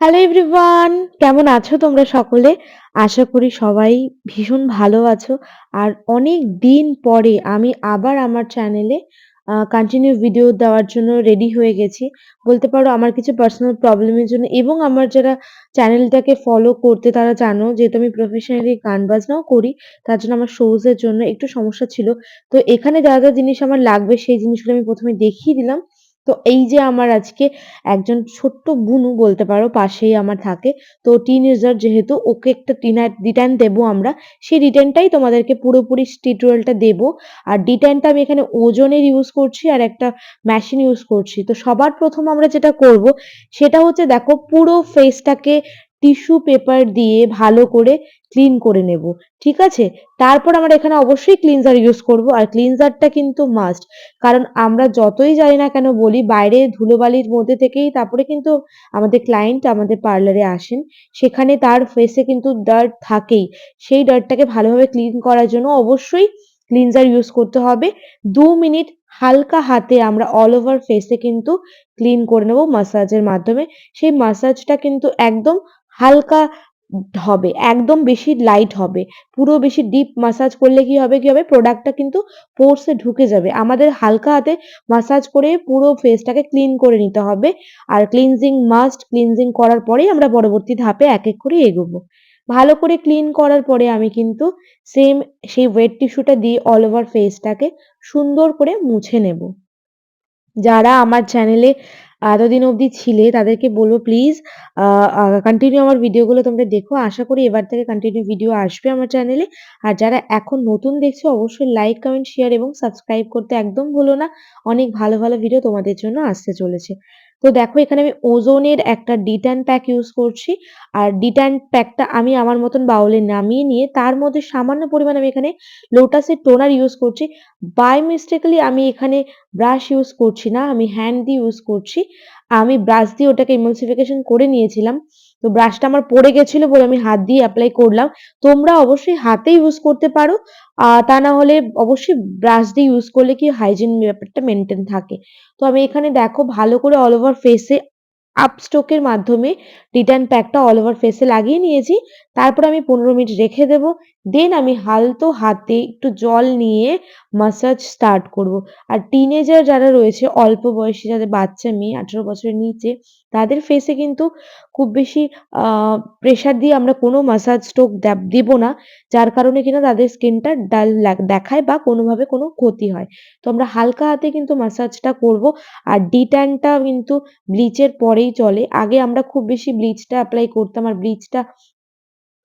Hello everyone কেমন আছো তোমরা সকলে? আশা করি সবাই ভীষণ ভালো আছো। আর অনেক দিন পরে আমি আবার আমার চ্যানেলে কন্টিনিউ ভিডিও দেওয়ার জন্য রেডি হয়ে গেছি। বলতে পারো আমার কিছু পার্সোনাল প্রবলেমের জন্য এবং আমার যারা চ্যানেলটাকে ফলো করতে তারা জানো যেহেতু আমি প্রফেশনালি গান বাজনাও করি। তার জন্য আমার শোজ এর জন্য একটু সমস্যা ছিল। তো এখানে যা, যা জিনিস আমার লাগবে সেই জিনিসগুলো আমি প্রথমে দেখিয়ে দিলাম। তো এই যে আমার আজকে একজন ছোট্ট বুনু বলতে পারো, পাশেই আমার থাকে। তো টিনেজার যেহেতু ওকে একটা রিটার্ন দেবো আমরা। সেই রিটার্নটাই তোমাদেরকে পুরোপুরি টিউটোরিয়ালটা দেবো। আর রিটার্নটা আমি এখানে ওজনের ইউজ করছি আর একটা মেশিন ইউজ করছি। তো সবার প্রথম আমরা যেটা করব, সেটা হচ্ছে দেখো পুরো ফেসটাকে টিস্যু পেপার দিয়ে ভালো করে ক্লিন করে নেব। ঠিক আছে? তারপর আমরা এখানে অবশ্যই ক্লিনজার ইউজ করব। আর ক্লিনজারটা কিন্তু মাস্ট। কারণ আমরা যতই জানি না কেন বলি, বাইরে ধুলোবালির মধ্যে থেকেই তারপরে কিন্তু আমাদের ক্লায়েন্ট আমাদের পার্লারে আসেন। সেখানে তার ফেসে কিন্তু ডার্ট থাকেই। সেই ডার্টটাকে ভালোভাবে ক্লিন করার জন্য অবশ্যই ক্লিনজার ইউজ করতে হবে। দু মিনিট হালকা হাতে আমরা অল ওভার ফেসে কিন্তু ক্লিন করে নেব মাসাজের মাধ্যমে। সেই মাসাজটা কিন্তু একদম হালকা হবে। একদম বেশি লাইট হবে। পুরো বেশি ডিপ মাসাজ করলে কি হবে, কি হবে প্রোডাক্টটা কিন্তু পোর্সে ঢুকে যাবে। আমাদের হালকা হাতে মাসাজ করে পুরো ফেসটাকে ক্লিন করে নিতে হবে। আর ক্লিনজিং মাস্ট। ক্লিনজিং করার পরেই আমরা পরবর্তী ধাপে এক, এক করে এগোবো। ভালো করে ক্লিন করার পরে আমি কিন্তু সেম সেই ওয়েট টিস্যুটা দিয়ে অল ওভার ফেসটাকে সুন্দর করে মুছে নেব। যারা আমার চ্যানেলে এতদিন অবধি ছিলে তাদেরকে বলব প্লিজ কন্টিনিউ আমার ভিডিওগুলো তোমরা দেখো। আশা করি এবার থেকে কন্টিনিউ ভিডিও আসবে আমার চ্যানেলে। আর যারা এখন নতুন দেখছ অবশ্যই লাইক, কমেন্ট, শেয়ার এবং সাবস্ক্রাইব করতে একদম ভুলো না। অনেক ভালো, ভালো ভিডিও তোমাদের জন্য আসতে চলেছে। তো দেখো, এখানে আমি ওজোনের একটা ডিট্যান প্যাক ইউজ করছি। আর ডিট্যান প্যাকটা আমি আমার মতন বাউলে নামিয়ে নিয়ে তার মধ্যে সামান্য পরিমাণ আমি এখানে লোটাসের টোনার ইউজ করছি। বাই মিস্টেকলি আমি এখানে ব্রাশ ইউজ করছি না। আমি হ্যান্ড দিয়ে ইউজ করছি। আমি ব্রাশ দিয়ে ওটাকে emulsification করে নিয়েছিলাম। তো ব্রাশটা আমার পড়ে গেছিল বলে আমি হাত দিয়ে অ্যাপ্লাই করলাম। তোমরা অবশ্যই হাতে ইউজ করতে পারো। তা না হলে অবশ্যই ব্রাশ দিয়ে ইউজ করলে কি হাইজিন ব্যাপারটা মেনটেন থাকে। তো আমি এখানে দেখো ভালো করে অল ওভার ফেসে আপ স্ট্রোক মাধ্যমে রিটার্ন প্যাকটা অল ওভার ফেসে লাগিয়ে নিয়েছি। তারপর আমি ১৫ মিনিট রেখে দেব। দেন আমি হালতো হাতে একটু জল নিয়ে মাসাজ স্টার্ট করব। আর টিনেজার যারা রয়েছে, অল্প বয়সী যাদের বাচ্চা মেয়ে ১৮ বছরের নিচে, তাদের ফেসে কিন্তু খুব বেশি প্রেশার দিয়ে আমরা কোনো মাসাজ স্ট্রোক দিব না। যার কারণে কিনা তাদের স্কিনটা ডাল দেখায় বা কোনোভাবে কোনো ক্ষতি হয়। তো আমরা হালকা হাতে কিন্তু মাসাজটা করব। আর ডিট্যানটা কিন্তু ব্লিচের পরেই চলে। আগে আমরা খুব বেশি ব্লিচটা অ্যাপ্লাই করতাম। আর ব্লিচটা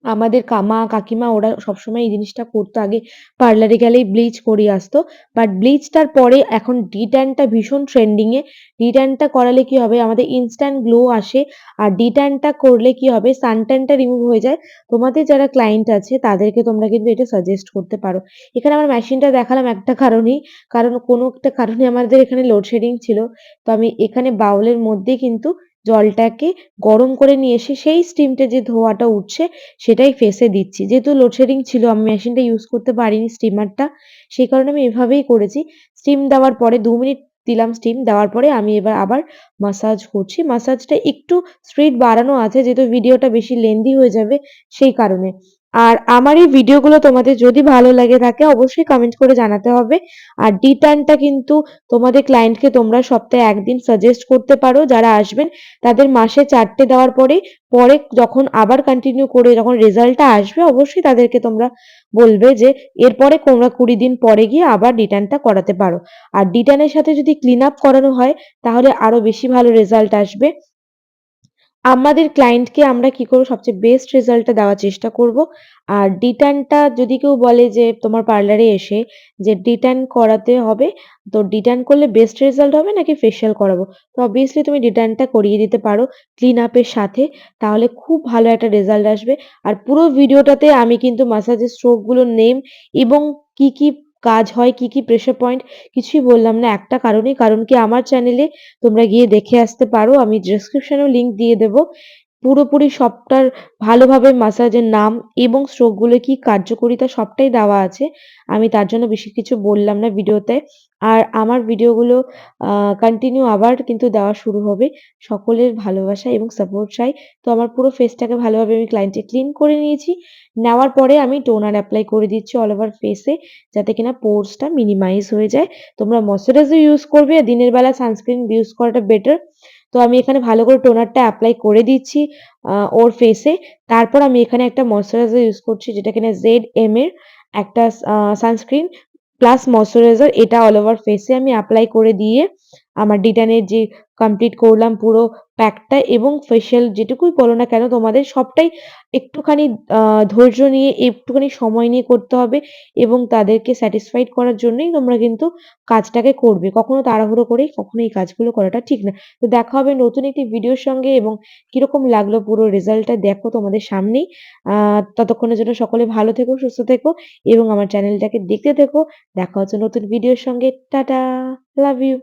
আমাদের কামা, কাকিমা ওরা সবসময় এই জিনিসটা করতো। আগে পার্লারে গেলেই ব্লিচ করিয়ে আসতো। বাট ব্লিচটার পরে এখন ডিট্যানটা ভীষণ ট্রেন্ডিংয়ে এ। ডিট্যানটা করালে কি হবে আমাদের ইনস্ট্যান্ট গ্লো আসে। আর ডিট্যানটা করলে কি হবে সানট্যানটা রিমুভ হয়ে যায়। তোমাদের যারা ক্লায়েন্ট আছে, তাদেরকে তোমরা কিন্তু এটা সাজেস্ট করতে পারো। এখানে আমার মেশিনটা দেখালাম একটা কারণেই। কারণ কোনো একটা কারণে আমাদের এখানে লোডশেডিং ছিল। তো আমি এখানে বাউলের মধ্যেই কিন্তু জলটাকে গরম করে নিয়ে এসে সেই স্টিমটা যে ধোয়াটা উঠছে সেটাই ফেসে দিচ্ছি। যেহেতু লোডশেডিং ছিল, আমি মেশিনটা ইউজ করতে পারিনি স্টিমারটা। সেই কারণে আমি এভাবেই করেছি। স্টিম দেওয়ার পরে দু মিনিট দিলাম স্টিম দেওয়ার পরে আমি এবার আবার মাসাজ করছি। মাসাজটা একটু স্পিড বাড়ানো আছে, যেহেতু ভিডিওটা বেশি লেন্দি হয়ে যাবে সেই কারণে। আর আমার এই ভিডিওগুলো তোমাদের যদি ভালো লাগে থাকে অবশ্যই কমেন্ট করে জানাতে হবে। আর ডিট্যানটা কিন্তু তোমাদের ক্লায়েন্টকে তোমরা সপ্তাহে একদিন সাজেস্ট করতে পারো যারা আসবেন। তাদের মাসে চারটে দেওয়ার পরে, পরে যখন আবার কন্টিনিউ করে যখন রেজাল্টটা আসবে অবশ্যই তাদেরকে তোমরা বলবে যে এরপরে তোমরা ২০ দিন পরে গিয়ে আবার ডিট্যানটা করাতে পারো। আর ডিট্যানের সাথে যদি ক্লিন আপ করানো হয় তাহলে আরও বেশি ভালো রেজাল্ট আসবে। আমাদের ক্লায়েন্টকে আমরা কি করব সবচেয়ে বেস্ট রেজাল্টটা দেওয়ার চেষ্টা করব। আর ডিটার্নটা যদি কেউ বলে যে তোমার পার্লারে এসে যে ডিটার্ন করাতে হবে, তো ডিটার্ন করলে বেস্ট রেজাল্ট হবে নাকি ফেশিয়াল করাবো? তো অবভিয়াসলি তুমি ডিটার্নটা করিয়ে দিতে পারো ক্লিন আপের সাথে। তাহলে খুব ভালো একটা রেজাল্ট আসবে। আর পুরো ভিডিওটাতে আমি কিন্তু মাসাজের স্ট্রোকগুলোর নেম এবং কি, কি কাজ হয়, কি, কি প্রেশার পয়েন্ট কিছুই বললাম না একটা কারণে কারণ কি আমার চ্যানেলে তোমরা গিয়ে দেখে আসতে পারো। আমি ডিসক্রিপশনেও লিঙ্ক দিয়ে দেবো পুরোপুরি সবটার ভালোভাবে মাসাজের নাম এবং স্ট্রোকগুলো কি কার্যকরিতা সবটাই দেওয়া আছে। আমি তার জন্য বেশি কিছু বললাম না ভিডিওতে। আর আমার ভিডিওগুলো কন্টিনিউ আবার কিন্তু দেওয়া শুরু হবে। সকলের ভালোবাসা এবং সাপোর্ট চাই। তো আমার পুরো ফেসটাকে ভালোভাবে আমি ক্লায়েন্টে ক্লিন করে নিয়েছি। নেওয়ার পরে আমি টোনার অ্যাপ্লাই করে দিচ্ছি অল ওভার ফেসে যাতে কিনা পোর্সটা মিনিমাইজ হয়ে যায়। তোমরা ময়েশ্চারাইজার ইউজ করবে, দিনের বেলা সানস্ক্রিন ইউজ করাটা বেটার। তো আমি এখানে ভালো করে টোনারটা অ্যাপ্লাই করে দিচ্ছি ওর ফেসে। তারপর আমি এখানে একটা ময়েশ্চারাইজার ইউজ করছি, যেটা কিনা ZM এর একটা সানস্ক্রিন প্লাস ময়শ্চারাইজার এটা অল ওভার ফেসে আমি অ্যাপ্লাই করে দিয়ে আমার ডিটানের যে কমপ্লিট করলাম পুরো প্যাকটা এবং ফেশিয়াল যেটুকুই বলো না কেন তোমাদের সবটাই একটুখানি ধৈর্য নিয়ে একটুখানি সময় নিয়ে করতে হবে এবং তাদেরকে স্যাটিসফাইড করার জন্যই তোমরা কিন্তু কাজটাকে করবে। কখনো তাড়াহুড়ো করে কখনো এই কাজগুলো করাটা ঠিক না। তো দেখা হবে নতুন একটি ভিডিওর সঙ্গে এবং কীরকম লাগল পুরো রেজাল্টটা দেখো তোমাদের সামনেই। ততক্ষণের জন্য সকলে ভালো থেকো, সুস্থ থেকো এবং আমার চ্যানেলটাকে দেখতে থেকো। দেখা হচ্ছে নতুন ভিডিওর সঙ্গে। টাটা! Love you.